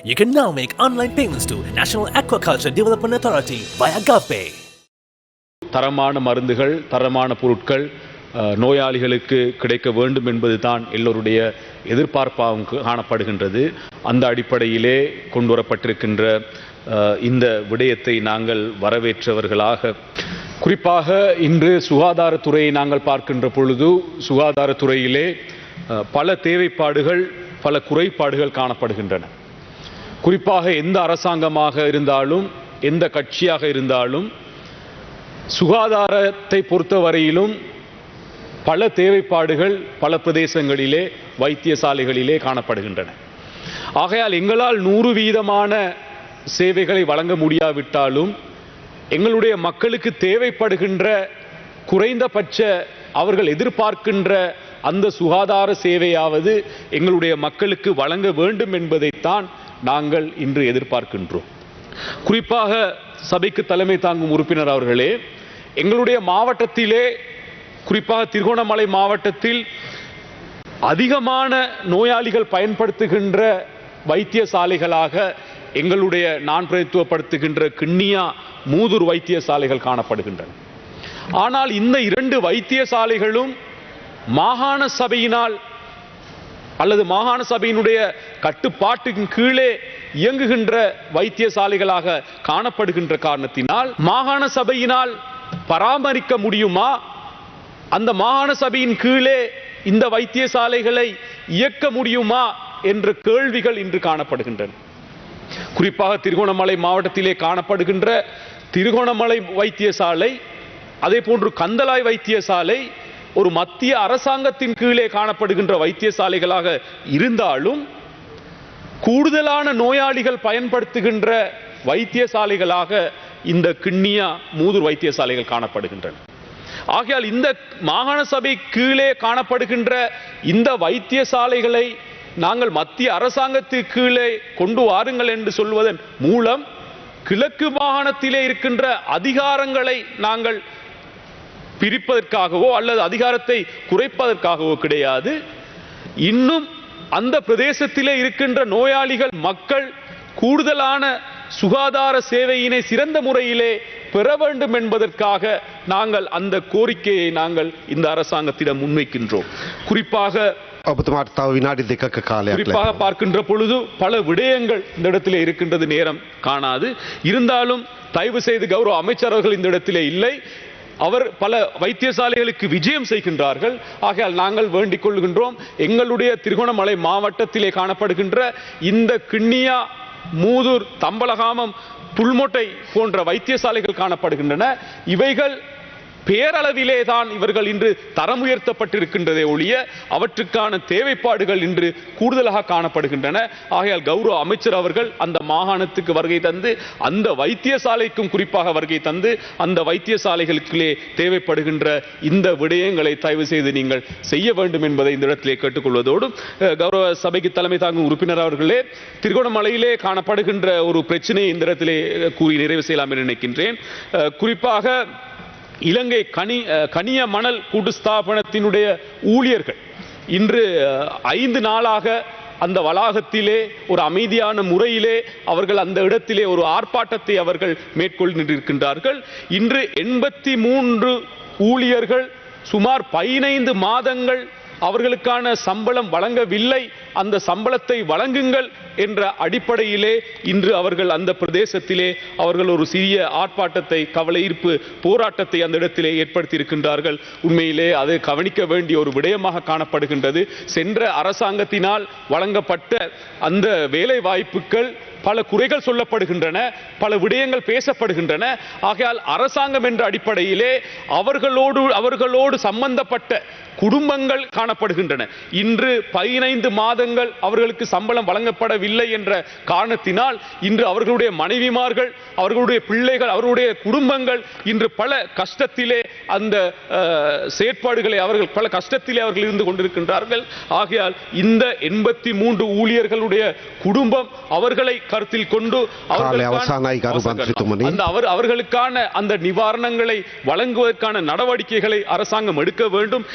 You can now make online payments to National Aquaculture Development Authority via GovPay. தரமான மருந்துகள் தரமான பொருட்கள் நோயாளிகளுக்கு கிடைக்க வேண்டும் என்பது தான் எல்லோருடைய எதிர்பார்ப்பாகவும் காணப்படுகின்றது அந்த அடிப்படையிலே கொண்டு வரப்பட்டிருக்கின்ற இந்த விடயத்தை நாங்கள் வரவேற்றவர்களாக குறிப்பாக இன்று சுகாதாரத்துறையை நாங்கள் பார்க்கின்ற பொழுது சுகாதாரத்துறையிலே பல தேவைப்பாடுகள் பல குறைபாடுகள் காணப்படுகின்றன குறிப்பாக எந்த அரசாங்கமாக இருந்தாலும் எந்த கட்சியாக இருந்தாலும் சுகாதாரத்தை பொறுத்தவரையிலும் பல தேவைப்பாடுகள் பல பிரதேசங்களிலே வைத்தியசாலைகளிலே காணப்படுகின்றன. ஆகையால் எங்களால் நூறு வீதமான சேவைகளை வழங்க முடியாவிட்டாலும் எங்களுடைய மக்களுக்கு தேவைப்படுகின்ற குறைந்தபட்ச அவர்கள் எதிர்பார்க்கின்ற அந்த சுகாதார சேவையாவது எங்களுடைய மக்களுக்கு வழங்க வேண்டும் என்பதைத்தான் நாங்கள் இன்று எதிர்பார்க்கின்றோம். குறிப்பாக சபைக்கு தலைமை தாங்கும் உறுப்பினர் அவர்களே எங்களுடைய மாவட்டத்திலே குறிப்பாக திருகோணமலை மாவட்டத்தில் அதிகமான நோயாளிகள் பயன்படுத்துகின்ற வைத்தியசாலைகளாக எங்களுடைய நான் பிரதித்துவப்படுத்துகின்ற கிண்ணியா மூதூர் வைத்தியசாலைகள் காணப்படுகின்றன. ஆனால் இந்த இரண்டு வைத்தியசாலைகளும் மாகாண சபையினால் அல்லது மாகாண சபையினுடைய கட்டுப்பாட்டின் கீழே இயங்குகின்ற வைத்தியசாலைகளாக காணப்படுகின்ற காரணத்தினால் மாகாண சபையினால் பராமரிக்க முடியுமா? அந்த மாகாண சபையின் கீழே இந்த வைத்தியசாலைகளை இயக்க முடியுமா? என்ற கேள்விகள் இன்று காணப்படுகின்றன. குறிப்பாக திருகோணமலை மாவட்டத்திலே காணப்படுகின்ற திருகோணமலை வைத்தியசாலை அதே போன்று கந்தலாய் வைத்தியசாலை ஒரு மத்திய அரசாங்கத்தின் கீழே காணப்படுகின்ற வைத்தியசாலைகளாக இருந்தாலும் கூடுதலான நோயாளிகள் பயன்படுத்துகின்ற வைத்தியசாலைகளாக இந்த கிண்ணியா மூதூர் வைத்தியசாலைகள் காணப்படுகின்றன. ஆகையால் இந்த மாகாண சபை கீழே காணப்படுகின்ற இந்த வைத்தியசாலைகளை நாங்கள் மத்திய அரசாங்கத்துக்கு கீழே கொண்டு வாருங்கள் என்று சொல்வதன் மூலம் கிழக்கு மாகாணத்திலே இருக்கின்ற அதிகாரங்களை நாங்கள் பிரிப்பதற்காகவோ அல்லது அதிகாரத்தை குறைப்பதற்காகவோ கிடையாது. இன்னும் அந்த பிரதேசத்திலே இருக்கின்ற நோயாளிகள் மக்கள் கூடுதலான சுகாதார சேவையினை சிறந்த முறையிலே பெற வேண்டும் என்பதற்காக நாங்கள் அந்த கோரிக்கையை நாங்கள் இந்த அரசாங்கத்திடம் முன்வைக்கின்றோம். குறிப்பாக குறிப்பாக பார்க்கின்ற பொழுது பல விடயங்கள் இந்த இடத்திலே இருக்கின்றது நேரம் காணாது. இருந்தாலும் தயவு செய்து கௌரவ அமைச்சர்கள் இந்த இடத்திலே இல்லை. அவர் பல வைத்தியசாலைகளுக்கு விஜயம் செய்கின்றார்கள். ஆகையால் நாங்கள் வேண்டிக் கொள்கின்றோம். எங்களுடைய திருகோணமலை மாவட்டத்திலே காணப்படுகின்ற இந்த கிண்ணியா மூதூர் தம்பலகாமம் புல்மொட்டை போன்ற வைத்தியசாலைகள் காணப்படுகின்றன. இவைகள் பேரளவிலே தான் இவர்கள் இன்று தரம் உயர்த்தப்பட்டிருக்கின்றதே ஒழிய அவற்றுக்கான தேவைப்பாடுகள் இன்று கூடுதலாக காணப்படுகின்றன. ஆகையால் கௌரவ அமைச்சர் அவர்கள் அந்த மாகாணத்துக்கு வருகை தந்து அந்த வைத்தியசாலைக்கும் குறிப்பாக வருகை தந்து அந்த வைத்தியசாலைகளுக்குள்ளே தேவைப்படுகின்ற இந்த விடயங்களை தயவு செய்து நீங்கள் செய்ய வேண்டும் என்பதை இந்த இடத்திலே கேட்டுக்கொள்வதோடு கௌரவ சபைக்கு தலைமை தாங்கும் உறுப்பினர் அவர்களே திருகோணமலையிலே காணப்படுகின்ற ஒரு பிரச்சனையை இந்த இடத்திலே கூறி நிறைவு செய்யலாம் என்று நினைக்கின்றேன். குறிப்பாக இலங்கை கனி கனிய மணல் கூட்டு ஸ்தாபனத்தினுடைய ஊழியர்கள். இன்று ஐந்து நாளாக அந்த வளாகத்திலே ஒரு அமைதியான முறையிலே அவர்கள் அந்த இடத்திலே ஒரு ஆர்ப்பாட்டத்தை அவர்கள் மேற்கொண்டிருக்கின்றார்கள் இன்று எண்பத்தி மூன்று ஊழியர்கள் சுமார் பதினைந்து மாதங்கள் அவர்களுக்கான சம்பளம் வழங்கவில்லை அந்த சம்பளத்தை வழங்குங்கள் என்ற அடிப்படையிலே இன்று அவர்கள் அந்த பிரதேசத்திலே அவர்கள் ஒரு சிறிய ஆர்ப்பாட்டத்தை கவலை ஈர்ப்பு போராட்டத்தை அந்த இடத்திலே ஏற்படுத்தியிருக்கின்றார்கள். உண்மையிலே அது கவனிக்க வேண்டிய ஒரு விடயமாக காணப்படுகின்றது. சென்ற அரசாங்கத்தினால் வழங்கப்பட்ட அந்த வேலை வாய்ப்புகள் பல குறைகள் சொல்லப்படுகின்றன பல விடயங்கள் பேசப்படுகின்றன. ஆகையால் அரசாங்கம் என்ற அடிப்படையிலே அவர்களோடு அவர்களோடு சம்பந்தப்பட்ட குடும்பங்கள் காண காணப்படுகின்றன. இன்று பதினைந்து மாதங்கள் அவர்களுக்கு சம்பளம் வழங்கப்படவில்லை என்ற காரணத்தினால் இன்று அவர்களுடைய மனைவிமார்கள் அவர்களுடைய பிள்ளைகள் அவர்களுடைய குடும்பங்கள் இன்று பல கஷ்டத்திலே அந்த செயற்பாடுகளை அவர்கள் பல கஷ்டத்திலே அவர்கள் இருந்து கொண்டிருக்கின்றார்கள். ஆகையால் இந்த எண்பத்தி மூன்று ஊழியர்களுடைய குடும்பம் அவர்களை கருத்தில் கொண்டு. அந்த அவர் அவர்களுக்கான அந்த நிவாரணங்களை வழங்குவதற்கான நடவடிக்கைகளை அரசாங்கம் எடுக்க வேண்டும்.